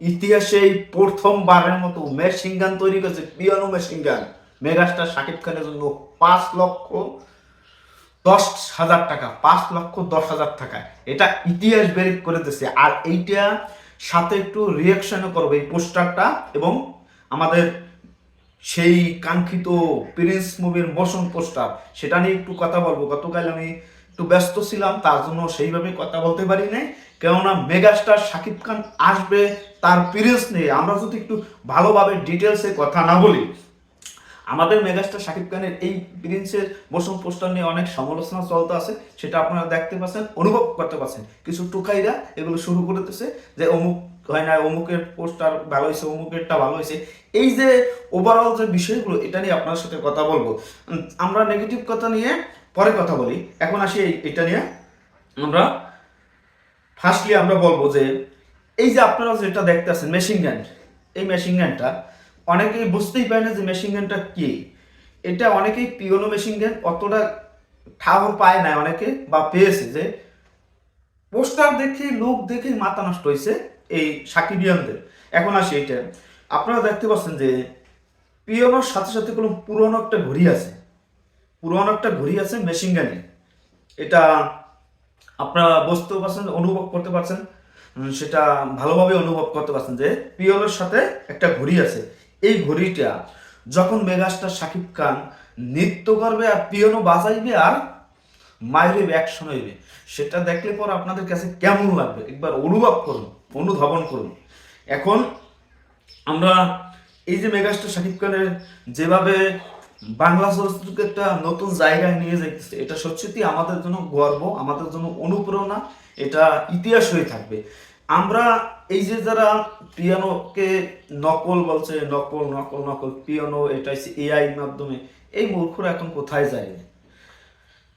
ইতিহাসে এই প্রথমবারের মতো মেশিন গান তৈরি করেছে piano machine gun megastar Shakib খানের জন্য পাঁচ লক্ষ দশ হাজার টাকা, পাঁচ লক্ষ দশ হাজার টাকা। এটা ইতিহাস বের করে দিচ্ছে আর এইটা সাথে একটু রিয়াকশনও করব এই পোস্টারটা এবং আমাদের সেই কাঙ্ক্ষিত প্রিন্স মুভির মোশন পোস্টার সেটা নিয়ে একটু কথা বলব। গতকাল আমি একটু ব্যস্ত ছিলাম, তার জন্য সেইভাবে কথা বলতে পারি নাই। কেননা মেগাস্টার শাকিব খান আসবে, তার প্রিন্স নিয়ে আমরা যদি একটু ভালোভাবে ডিটেলসে কথা না বলি। আমাদের মেগাস্টার শাকিব খানের এই প্রিন্সের মোশন পোস্টার নিয়ে অনেক সমালোচনা চলতে আছে, সেটা আপনারা দেখতে পাচ্ছেন, অনুভব করতে পারছেন কিছু টুকাইরা এগুলো শুরু করে দিতেছে যে অমুক হয় না, অমুকের পোস্টার ভালো হয়েছে, অমুকেরটা ভালো হয়েছে। এই যে ওভারঅল যে বিষয়গুলো, এটা নিয়ে আপনার সাথে কথা বলব। আমরা নেগেটিভ কথা নিয়ে পরে কথা বলি। এখন আসি এটা নিয়ে। আমরা ফার্স্টলি আমরা বলব যে, এই যে আপনারা যেটা দেখতেছেন মেশিন গান এই মেশিন গানটা অনেকেই বুঝতেই পারে না যে মেশিন গানটা কি। এটা অনেকেই পিওনো মেশিন গান অতটা ঠাহর পায় না অনেকে বা পেয়েছে যে, পোস্টার দেখে, লোক দেখে মাথা নষ্ট হয়েছে এই সাকিবিয়ানদের। এখন আসি এইটা। আপনারা দেখতে পাচ্ছেন যে, পিওনোর সাথে সাথে কোনো পুরনো একটা ঘড়ি আছে। পুরনো একটা ঘড়ি আছে মেশিন গানে এটা আপনারা বুঝতেও পারছেন, অনুভব করতে পারছেন সেটা ভালোভাবে অনুভব করতে পারছেন যে পিওনের সাথে একটা ঘড়ি আছে। এই ঘড়িটা যখন মেগাস্টার শাকিব খান নৃত্য করবে আর পিওনো বাজাইবে আর মাইরে অ্যাকশন হইবে, সেটা দেখলে পর আপনাদের কাছে কেমন লাগবে? একবার অনুভব করুন, অনুধাবন করুন। এখন আমরা এই যে মেগাস্টার শাকিব খানের যেভাবে বাংলা চলচ্চিত্রকে একটা নতুন জায়গায় নিয়ে যাইতেছে। এটা সত্যি আমাদের জন্য গর্ব আমাদের জন্য অনুপ্রেরণা এটা ইতিহাস হয়ে থাকবে। আমরা এই যে যারা পিয়ানোকে নকল বলছে নকল নকল নকল পিয়ানো এটা এআই মাধ্যমে এই মূর্খরা এখন কোথায় যায়?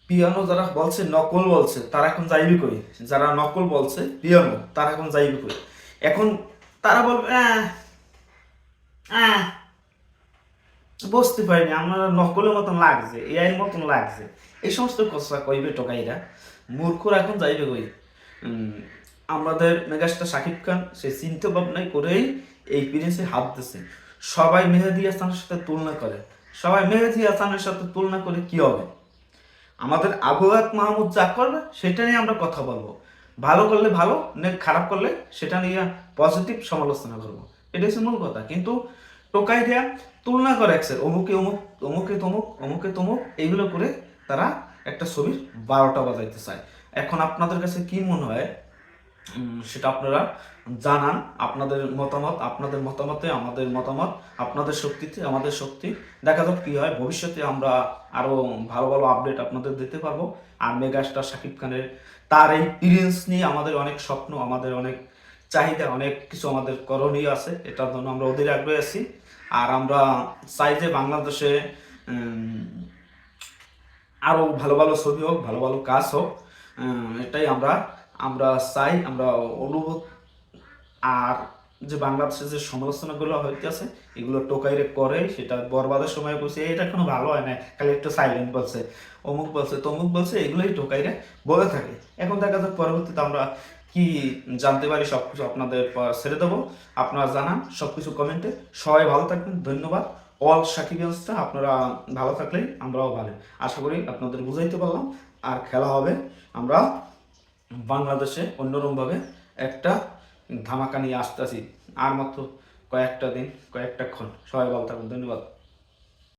পিয়ানো যারা বলছে নকল বলছে তারা এখন যাইবে কই? যারা নকল বলছে পিয়ানো তারা এখন যাইবে কই? এখন তারা বলবে "আহ, আহ, বুঝতে পারিনি, আমার নকলের মতন লাগছে এআই মতন লাগছে। এই সমস্ত কথা কইবে টোকাইরা, মূর্খরা এখন যাইবে কই? আমাদের মেগাস্টার শাকিব খান, সে চিন্তা ভাবনাই করেই এই প্রিন্সে হাত দিচ্ছে সবাই মেহেদি হাসানের সাথে তুলনা করে, সবাই মেহেদি হাসানের সাথে তুলনা করে কি হবে? আমাদের আবহাওয়াত মাহমুদ যা করবে, সেটা নিয়ে আমরা কথা বলব। ভালো করলে ভালো খারাপ করলে সেটা নিয়ে পজিটিভ সমালোচনা করব। এটা হচ্ছে মূল কথা। কিন্তু টোকাই দেয়া তুলনা করে একসের অমুকে অমুক, অমুকে তমুক অমুকে তমুক, এইগুলো করে তারা একটা ছবির বারোটা বাজাইতে চায়। এখন আপনাদের কাছে কি মনে হয়? সেটা আপনারা জানান। আপনাদের মতামত, আপনাদের মতামতে, আমাদের মতামত, আপনাদের শক্তিতে, আমাদের শক্তি। দেখা যাক কি হয়। ভবিষ্যতে আমরা আরও ভালো ভালো আপডেট আপনাদের দিতে পারব। আর মেগাস্টার শাকিব খানের তার এই প্রিন্স নিয়ে আমাদের অনেক স্বপ্ন, আমাদের অনেক চাহিদা অনেক কিছু আমাদের করণীয় আছে এটার জন্য আমরা অধীর আগ্রহে আছি। আর আমরা চাই যে বাংলাদেশে উম, আরও ভালো ভালো ছবি হোক ভালো ভালো কাজ হোক এটাই আমরা আমরা চাই আমরা অনুভব আর যে বাংলাদেশে যে সমালোচনাগুলো হইতেছে এগুলো টোকাইরে করে সেটা বরবাদের সময় বলছে এটা কোনো ভালো হয় না খালি একটু সাইলেন্ট বলছে অমুক বলছে তমুক বলছে এগুলোই টোকাইরে বলে থাকে। এখন দেখা যাক পরবর্তীতে আমরা কি জানতে পারি সবকিছু আপনাদের পর ছেড়ে দেবো। আপনারা জানান সবকিছু কমেন্টে সবাই ভালো থাকবেন, ধন্যবাদ। অল সাকিবিয়ান্সটা আপনারা ভালো থাকলেই আমরাও ভালো। আশা করি আপনাদের বুঝাইতে পারলাম। আর খেলা হবে আমরা বাংলাদেশে অন্যরকমভাবে একটা ধামাকা নিয়ে আসতেছি। আর মাত্র কয়েকটা দিন, কয়েকটা ক্ষণ। সবাই ভালো থাকুন ধন্যবাদ।